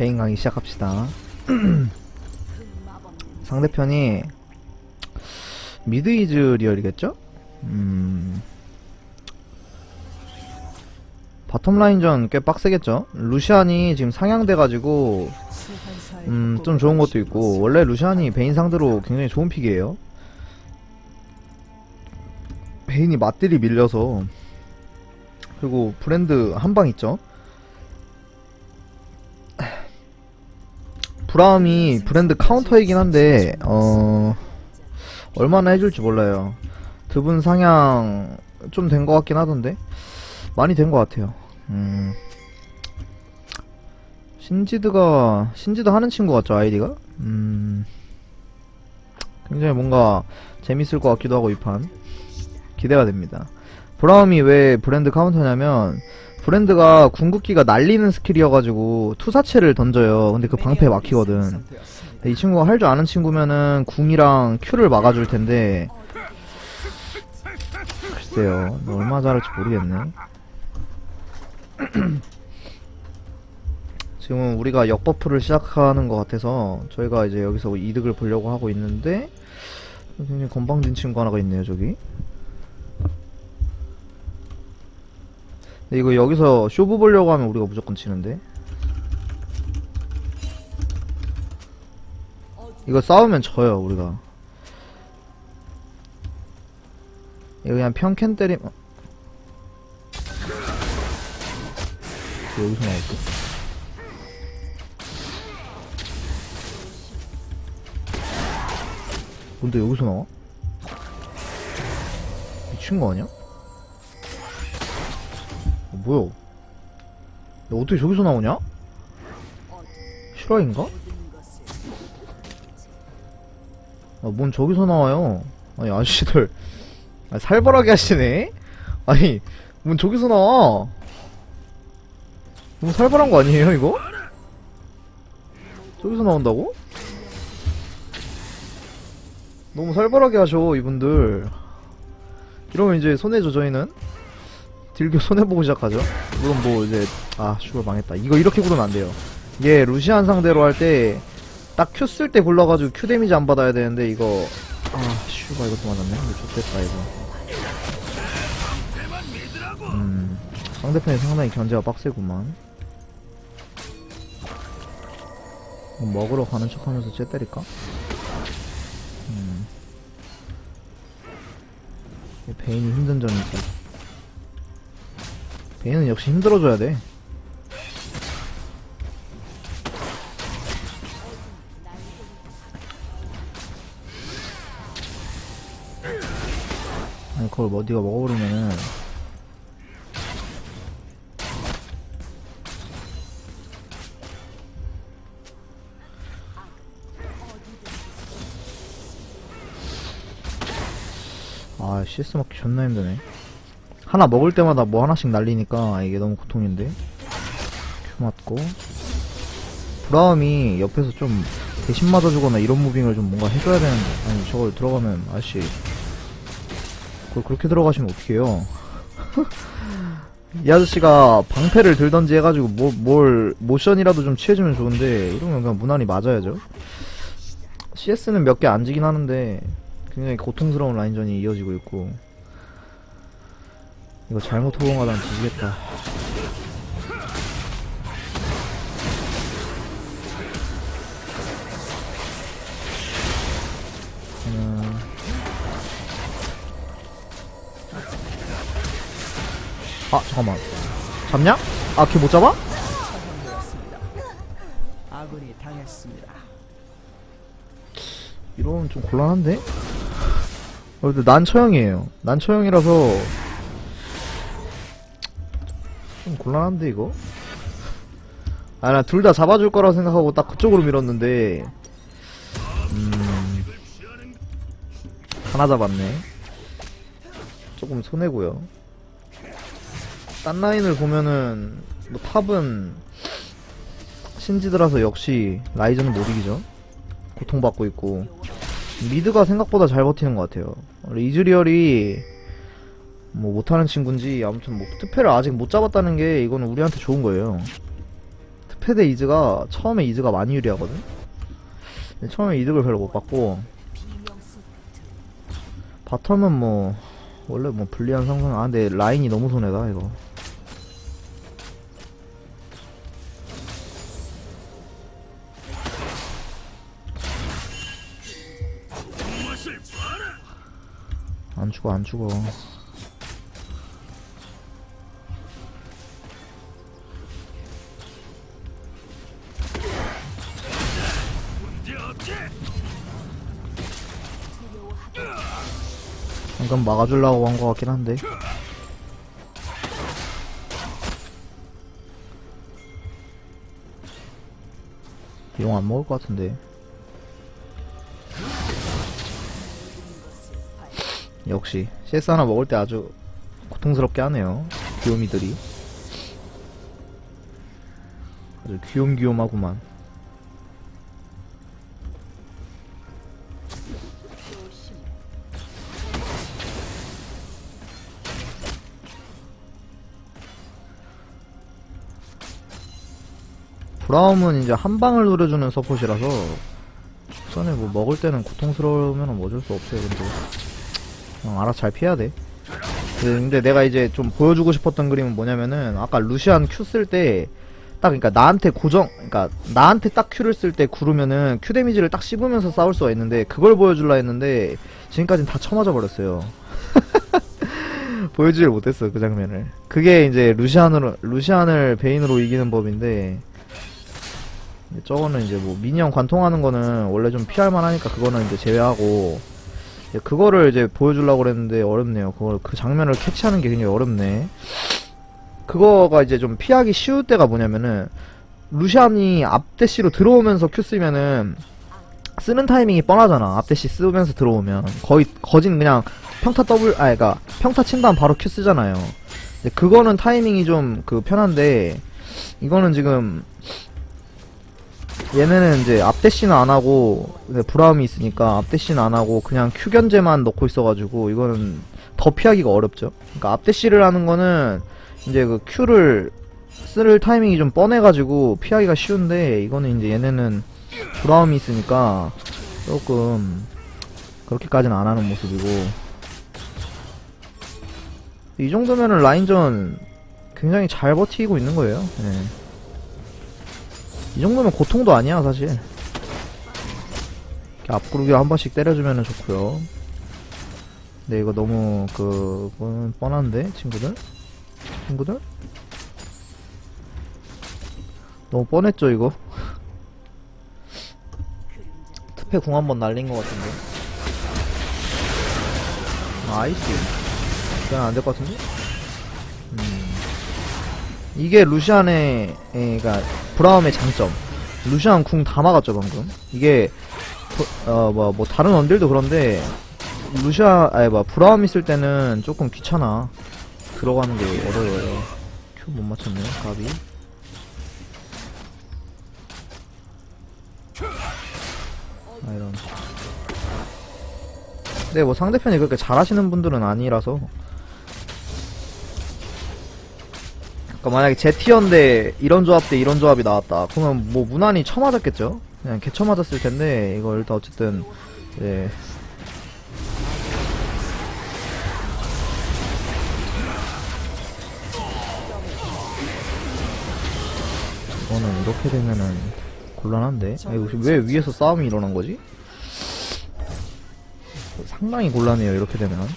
베인 강의 시작합시다. 상대편이 미드 이즈 리얼이겠죠? 음. 바텀 라인전 꽤 빡세겠죠? 루시안이 지금 상향돼가지고 음, 좀 좋은 것도 있고 원래 루시안이 베인 상대로 굉장히 좋은 픽이에요. 베인이 맞들이 밀려서 그리고 브랜드 한 방 있죠? 브라움이 브랜드 카운터이긴 한데 어 얼마나 해줄지 몰라요. 드분 상향 좀 된 것 같긴 하던데 많이 된 것 같아요. 음. 신지드가 신지드 하는 친구 같죠 아이디가? 음. 굉장히 뭔가 재밌을 것 같기도 하고 이 판 기대가 됩니다. 브라움이 왜 브랜드 카운터냐면 브랜드가 궁극기가 날리는 스킬이어가지고 투사체를 던져요. 근데 그 방패에 막히거든. 이 친구가 할 줄 아는 친구면은 궁이랑 큐를 막아줄 텐데 글쎄요, 너 얼마 잘할지 모르겠네. 지금 우리가 역버프를 시작하는 것 같아서 저희가 이제 여기서 이득을 보려고 하고 있는데 굉장히 건방진 친구 하나가 있네요, 저기. 근데 이거 여기서 쇼부 보려고 하면 우리가 무조건 치는데. 이거 싸우면 져요, 우리가. 이거 그냥 평캔 때림, 어. 왜 여기서 나왔지? 뭔데 여기서 나와? 미친 거 아니야? 어, 뭐야? 야, 어떻게 저기서 나오냐? 실화인가? 아, 뭔 저기서 나와요? 아니, 아저씨들. 아, 살벌하게 하시네? 아니, 뭔 저기서 나와? 너무 살벌한 거 아니에요, 이거? 저기서 나온다고? 너무 살벌하게 하셔, 이분들. 이러면 이제 손해죠, 저희는. 딜교 손해보고 시작하죠. 물론 뭐, 이제, 아, 슈발 망했다. 이거 이렇게 구르면 안 돼요. 이게 루시안 상대로 할 때, 딱 큐 쓸 때 굴러가지고 큐 데미지 안 받아야 되는데, 이거, 아, 슈발 이것도 맞았네. 이거 좋겠다, 이거. 음, 상대편이 상당히 견제가 빡세구만. 뭐 먹으러 가는 척 하면서 쟤 때릴까? 음. 베인이 힘든 점이지. 베인은 역시 힘들어줘야 돼. 아니, 그걸 뭐, 네가 먹어버리면은. 아, CS 먹기 존나 힘드네. 하나 먹을 때마다 뭐 하나씩 날리니까 이게 너무 고통인데. 큐 맞고. 브라움이 옆에서 좀 대신 맞아주거나 이런 무빙을 좀 뭔가 해줘야 되는데. 아니, 저걸 들어가면, 아씨. 그걸 그렇게 들어가시면 어떡해요. 이 아저씨가 방패를 들던지 해가지고 뭐, 뭘 모션이라도 좀 취해주면 좋은데 이러면 그냥 무난히 맞아야죠. CS는 몇 개 안 지긴 하는데 굉장히 고통스러운 라인전이 이어지고 있고 이거 잘못 호응하다면 뒤지겠다. 음... 아 잠깐만 잡냐? 아걔 못 잡아? 아군이 당했습니다. 이러면 좀 곤란한데? 어, 근데 난 처형이에요. 난 처형이라서 좀 곤란한데 이거? 아 나 둘 다 잡아줄 거라 생각하고 딱 그쪽으로 밀었는데 음 하나 잡았네. 조금 손해고요. 딴 라인을 보면은 뭐 탑은 신지드라서 역시 라이즈는 못 이기죠. 고통받고 있고 미드가 생각보다 잘 버티는 것 같아요. 이즈리얼이 뭐 못하는 친구인지 아무튼 뭐 특패를 아직 못 잡았다는 게 이거는 우리한테 좋은 거예요. 특패 4세대 이즈가 처음에 이즈가 많이 유리하거든? 처음에 이득을 별로 못 받고 바텀은 뭐 원래 뭐 불리한 상상 아 근데 라인이 너무 손해다 이거 안 죽어 안 죽어 방금 막아주려고 한 것 같긴 한데. 용안 먹을 것 같은데. 역시 CS 하나 먹을 때 아주 고통스럽게 하네요. 귀요미들이. 아주 귀염귀염하구만 브라움은 이제 한 방을 노려주는 서폿이라서 전에 뭐 먹을 때는 고통스러우면 뭐 어쩔 수 없어요 근데. 그냥 알아서 잘 피해야 돼. 근데, 근데 내가 이제 좀 보여주고 싶었던 그림은 뭐냐면은 아까 루시안 큐 쓸 때 딱 그니까 나한테 고정 그니까 나한테 딱 큐를 쓸 때 구르면은 큐 데미지를 딱 씹으면서 싸울 수가 있는데 그걸 보여줄라 했는데 지금까지는 다 쳐맞아 버렸어요. 보여주질 못했어 그 장면을. 그게 이제 루시안으로 루시안을 베인으로 이기는 법인데 저거는 이제 뭐 미니언 관통하는 거는 원래 좀 피할만 하니까 그거는 이제 제외하고 이제 그거를 이제 보여주려고 그랬는데 어렵네요. 그걸 그 장면을 캐치하는 게 굉장히 어렵네. 그거가 이제 좀 피하기 쉬울 때가 뭐냐면은 루시안이 앞대시로 들어오면서 큐 쓰면은 쓰는 타이밍이 뻔하잖아. 앞대시 쓰면서 들어오면 거의 거진 그냥 평타 더블 아 그니까 평타 친 다음 바로 큐 쓰잖아요. 그거는 타이밍이 좀 그 편한데 이거는 지금 얘네는 이제 앞대시는 안 하고 브라움이 있으니까 앞대시는 안 하고 그냥 큐 견제만 넣고 있어가지고 이거는 더 피하기가 어렵죠. 그러니까 앞대시를 하는 거는 이제 그 큐를 쓸 타이밍이 좀 뻔해가지고 피하기가 쉬운데 이거는 이제 얘네는 브라움이 있으니까 조금 그렇게까지는 안 하는 모습이고 이 정도면은 라인전 굉장히 잘 버티고 있는 거예요. 예. 이 정도면 고통도 아니야 사실. 이렇게 앞구르기를 한 번씩 때려주면은 좋고요. 근데 이거 너무 그 뻔- 뻔한데 친구들? 친구들? 너무 뻔했죠 이거? 특패 궁 한 번 날린 것 같은데. 아, 아이스 그냥 안 될 것 같은데? 음 이게 루시안의 에, 그니까 브라움의 장점. 루시안 궁 다 막았죠 방금. 이게 어뭐 뭐 다른 원딜도 그런데 루시안 아니 뭐 브라움 있을 때는 조금 귀찮아. 들어가는 게 어려워요. 큐 못 맞췄네 가비. 아 이런. 근데 뭐 상대편이 그렇게 잘하시는 분들은 아니라서 그러니까 만약에 제 티어인데 이런 조합 대 이런 조합이 나왔다. 그러면 뭐 무난히 쳐맞았겠죠? 그냥 개쳐 맞았을 텐데 이거 일단 어쨌든 예. 이거는 이렇게 되면은 곤란한데? 아, 이거 왜 위에서 싸움이 일어난 거지? 상당히 곤란해요 이렇게 되면.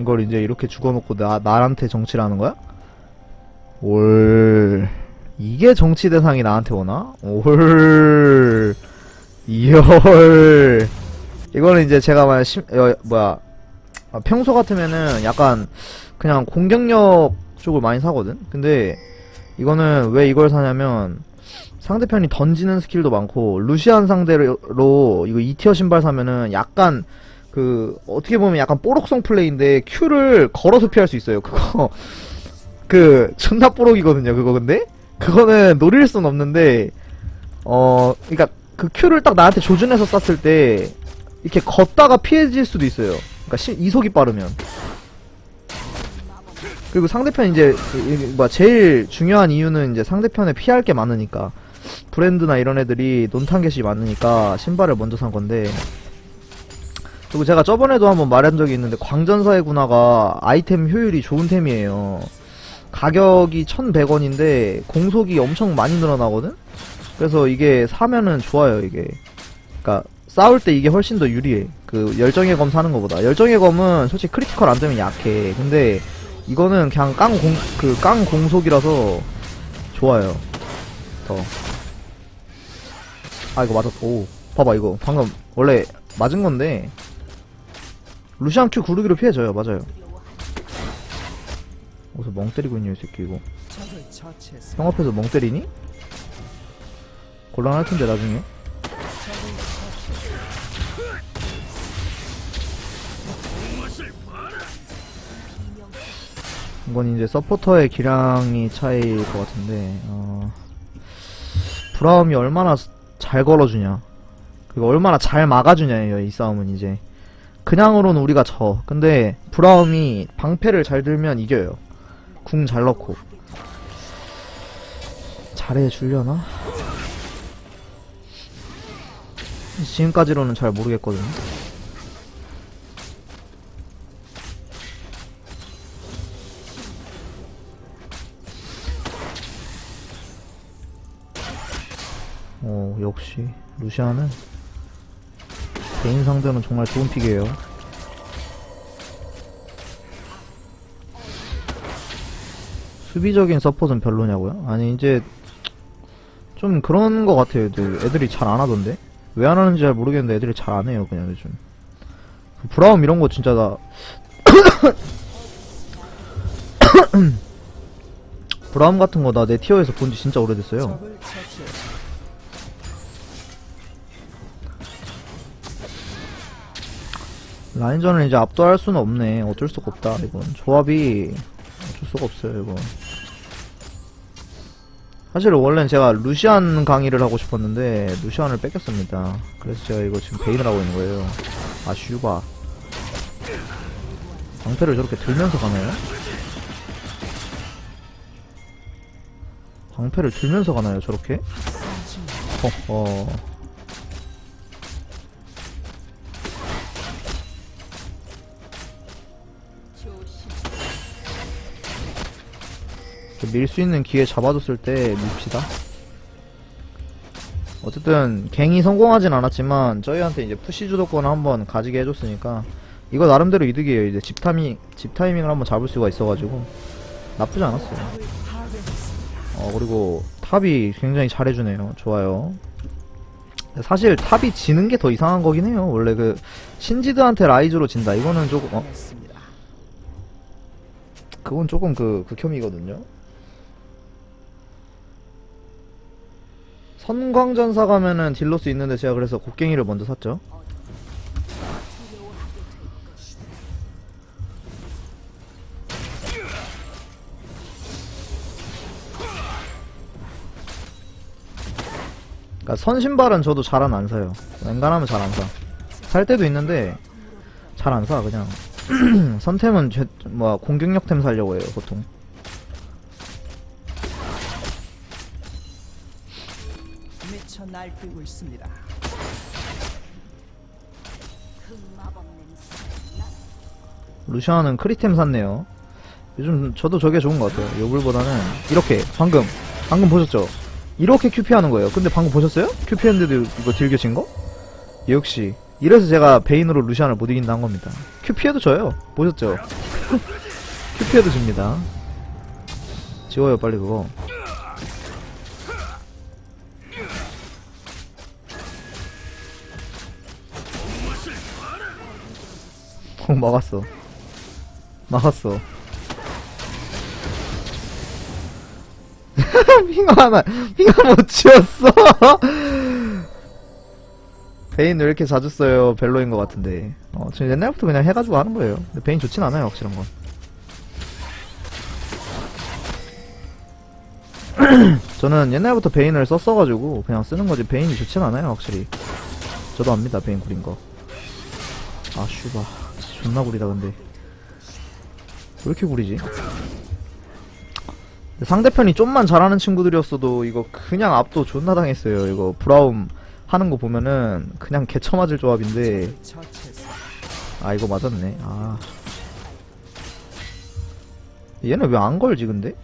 이걸 이제 이렇게 죽어놓고 나, 나한테 정치를 하는 거야? 올, 이게 정치 대상이 나한테 오나? 올, 이열. 이거는 이제 제가 만약 심, 어, 뭐야, 아, 평소 같으면은 약간 그냥 공격력 쪽을 많이 사거든? 근데 이거는 왜 이걸 사냐면 상대편이 던지는 스킬도 많고 루시안 상대로 이거 2티어 신발 사면은 약간 그 어떻게 보면 약간 뽀록성 플레이인데 Q를 걸어서 피할 수 있어요. 그거 그 존나 뽀록이거든요. 그거 근데 그거는 노릴 순 없는데 어 그러니까 그 Q를 딱 나한테 조준해서 쐈을 때 이렇게 걷다가 피해질 수도 있어요. 시, 이속이 빠르면 그리고 상대편 이제 뭐 제일 중요한 이유는 이제 상대편에 피할 게 많으니까 브랜드나 이런 애들이 논타겟이 많으니까 신발을 먼저 산 건데 그리고 제가 저번에도 한번 말한 적이 있는데 광전사의 군화가 아이템 효율이 좋은 템이에요. 가격이 1100원인데 공속이 엄청 많이 늘어나거든? 그래서 이게 사면은 좋아요, 이게. 그니까 싸울 때 이게 훨씬 더 유리해. 그 열정의 검 사는 것보다. 열정의 검은 솔직히 크리티컬 안 되면 약해. 근데 이거는 그냥 깡 공, 그 깡 공속이라서 좋아요. 더. 아, 이거 맞았, 오. 봐봐, 이거. 방금 원래 맞은 건데. 루시안 큐 구르기로 피해져요, 맞아요. 어디서 멍 때리고 있냐, 이 새끼, 이거. 형 앞에서 멍 때리니? 곤란할 텐데, 나중에. 이건 이제 서포터의 기량이 차이일 것 같은데, 어, 브라움이 얼마나 스- 잘 걸어주냐. 그리고 얼마나 잘 막아주냐예요, 이 싸움은 이제. 그냥으로는 우리가 져. 근데, 브라움이 방패를 잘 들면 이겨요. 궁 잘 넣고. 잘해주려나? 지금까지로는 잘 모르겠거든요. 어, 역시, 루시아는 개인 상대는 정말 좋은 픽이에요. 수비적인 서폿은 별로냐고요? 아니, 이제, 좀 그런 거 같아요, 애들. 애들이 잘 안 하던데? 왜 안 하는지 잘 모르겠는데 애들이 잘 안 해요, 그냥 요즘. 그 브라움 이런 거 진짜 나. 브라움 같은 거 나 내 티어에서 본 지 진짜 오래됐어요. 라인전을 이제 압도할 수는 없네. 어쩔 수가 없다, 이건. 조합이 어쩔 수가 없어요, 이건. 사실 원래는 제가 루시안 강의를 하고 싶었는데 루시안을 뺏겼습니다. 그래서 제가 이거 지금 베인을 하고 있는 거예요. 아 슈바. 방패를 저렇게 들면서 가나요? 방패를 들면서 가나요, 저렇게? 허허. 밀 수 있는 기회 잡아줬을 때 밉시다. 어쨌든 갱이 성공하진 않았지만 저희한테 이제 푸시 주도권을 한번 가지게 해줬으니까 이거 나름대로 이득이에요. 이제 집 타이밍 집 타이밍을 한번 잡을 수가 있어가지고 나쁘지 않았어요. 어 그리고 탑이 굉장히 잘해주네요. 좋아요. 사실 탑이 지는 게 더 이상한 거긴 해요. 원래 그 신지드한테 라이즈로 진다. 이거는 조금 어. 그건 조금 그 극혐이거든요. 선광전사 가면은 딜로스 있는데 제가 그래서 곡괭이를 먼저 샀죠. 그러니까 선신발은 저도 잘 안 사요. 웬간하면 잘 안 사. 살 때도 있는데 잘 안 사 그냥. 선템은 제, 뭐 공격력템 살려고 해요 보통 날뛰고 있습니다. 루시아는 크리템 샀네요. 요즘 저도 저게 좋은 것 같아요. 요블보다는 이렇게 방금 방금 보셨죠? 이렇게 큐피 하는 거예요. 근데 방금 보셨어요? 큐피 했는데도 이거 딜겨진 거? 역시 이래서 제가 베인으로 루시안을 못 이긴다 한 겁니다. 큐피해도 져요. 보셨죠? 큐피해도 집니다. 지워요 빨리 그거 어 막았어. 막았어. 핑화 하나 핑화 못 치웠어. 베인 왜 이렇게 자주 써요? 벨로인 것 같은데. 어, 저 옛날부터 그냥 해가지고 하는 거예요. 근데 베인 좋진 않아요 확실한 건. 저는 옛날부터 베인을 썼어가지고 그냥 쓰는 거지 베인이 좋진 않아요 확실히. 저도 압니다 베인 구린 거. 아 슈바 존나 구리다 근데 왜 이렇게 구리지? 상대편이 좀만 잘하는 친구들이었어도 이거 그냥 압도 존나 당했어요. 이거 브라움 하는 거 보면은 그냥 개처맞을 조합인데 적을 처치했습니다. 아 이거 맞았네. 아 얘는 왜 안 걸지 근데?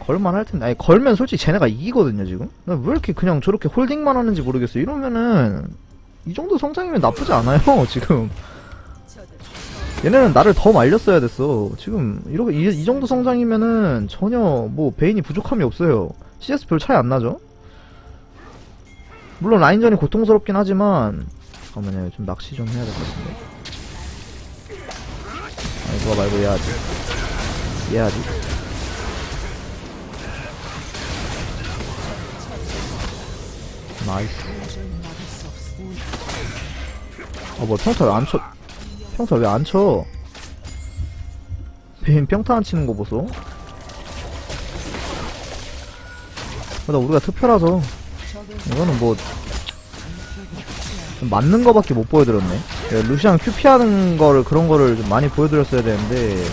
걸만 할 텐데. 아니 걸면 솔직히 쟤네가 이기거든요 지금. 나왜 이렇게 그냥 저렇게 홀딩만 하는지 모르겠어. 이러면은 이 정도 성장이면 나쁘지 않아요 지금. 얘네는 나를 더 말렸어야 됐어. 지금 이렇게 이, 이 정도 성장이면은 전혀 뭐 베인이 부족함이 없어요. CS 별 차이 안 나죠? 물론 라인전이 고통스럽긴 하지만 잠깐만요 좀 낚시 좀 해야 될 것 같은데. 아니 그거 말고 얘 하지. 얘 하지. 나이스. 아, 뭐, 평타 왜안 쳐? 평타 왜 안 쳐? 베인 평타 안 치는 거 보소? 그러다 우리가 특별라서 이거는 뭐, 좀 맞는 거밖에 못 보여드렸네. 예, 루시안 큐 피하는 거를, 그런 거를 좀 많이 보여드렸어야 되는데.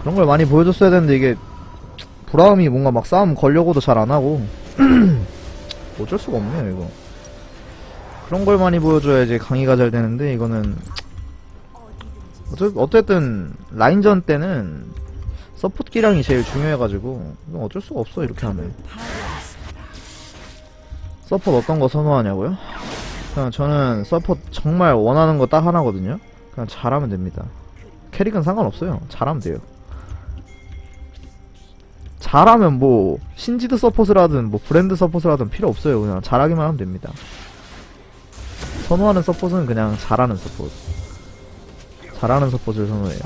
그런 걸 많이 보여줬어야 되는데, 이게, 브라움이 뭔가 막 싸움 걸려고도 잘 안 하고, 어쩔 수가 없네요, 이거. 그런 걸 많이 보여줘야지 강의가 잘 되는데, 이거는, 어쨌, 어쨌든, 라인전 때는, 서포트 기량이 제일 중요해가지고, 어쩔 수가 없어, 이렇게 하면. 서포트 어떤 거 선호하냐고요? 그냥 저는 서포트 정말 원하는 거 딱 하나거든요? 그냥 잘하면 됩니다. 캐릭은 상관없어요. 잘하면 돼요. 잘하면 뭐, 신지드 하든, 뭐, 브랜드 하든 필요 없어요. 그냥 잘하기만 하면 됩니다. 선호하는 서폿은 그냥 잘하는 서폿. 잘하는 서폿을 선호해요.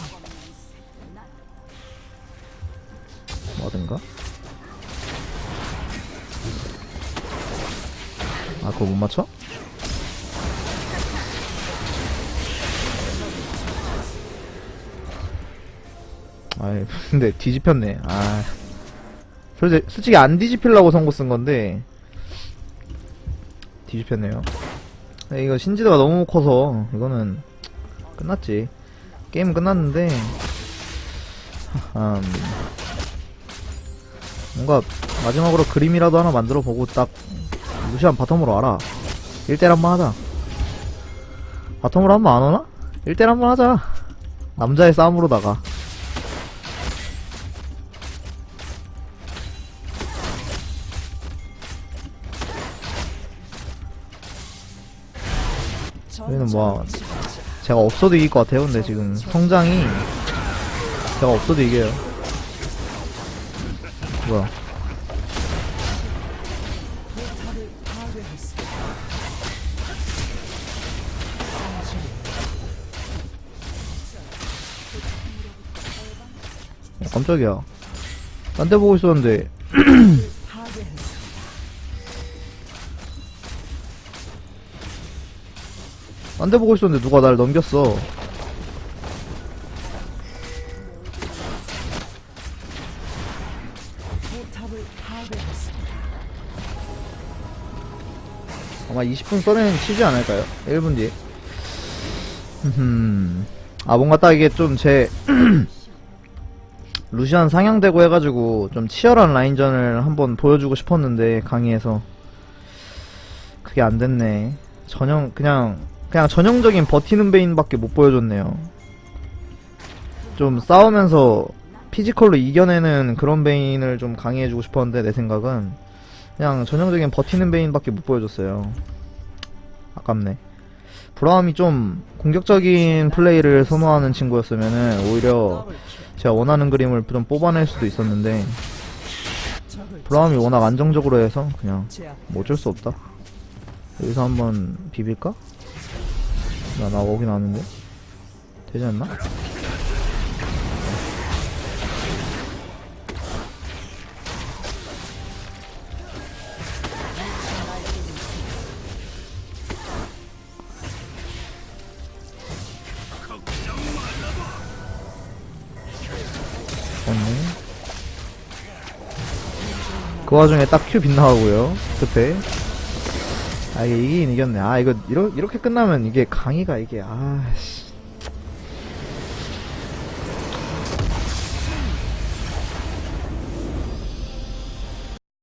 뭐든가? 아, 그거 못 맞춰? 아이, 근데 뒤집혔네. 아. 솔직히, 솔직히 안 뒤집히려고 선고 쓴 건데, 뒤집혔네요. 이거 신지도가 너무 커서, 이거는, 끝났지. 게임은 끝났는데, 음, 뭔가, 마지막으로 그림이라도 하나 만들어 보고 딱, 루시안 바텀으로 와라. 1대1 한번 하자. 바텀으로 한번 안 오나? 1대1 한번 하자. 남자의 싸움으로다가. 여기는 뭐, 제가 없어도 이길 것 같아요. 근데 지금 성장이, 제가 없어도 이겨요. 뭐야. 어, 깜짝이야. 딴 데 보고 있었는데, 딴 데 보고 있었는데 누가 날 넘겼어. 아마 20분 써내는 치지 않을까요? 1분 뒤에. 흠. 아, 뭔가 딱 이게 좀 제, 루시안 상향되고 해가지고 좀 치열한 라인전을 한번 보여주고 싶었는데, 강의에서. 그게 안 됐네. 전형, 그냥, 그냥 전형적인 버티는 베인밖에 못 보여줬네요. 좀 싸우면서 피지컬로 이겨내는 그런 베인을 좀 강의해주고 싶었는데, 내 생각은. 그냥 전형적인 버티는 베인밖에 못 보여줬어요. 아깝네. 브라움이 좀 공격적인 플레이를 선호하는 친구였으면은 오히려 제가 원하는 그림을 좀 뽑아낼 수도 있었는데 브라움이 워낙 안정적으로 해서 그냥. 뭐 어쩔 수 없다. 여기서 한번 비빌까? 나 나오긴 하는데? 되지 않나? 그 와중에 딱 큐 빗나가고요. 끝에 아 이게 이기긴 이겼네. 아 이거 이러, 이렇게 끝나면 이게 강의가 이게 아씨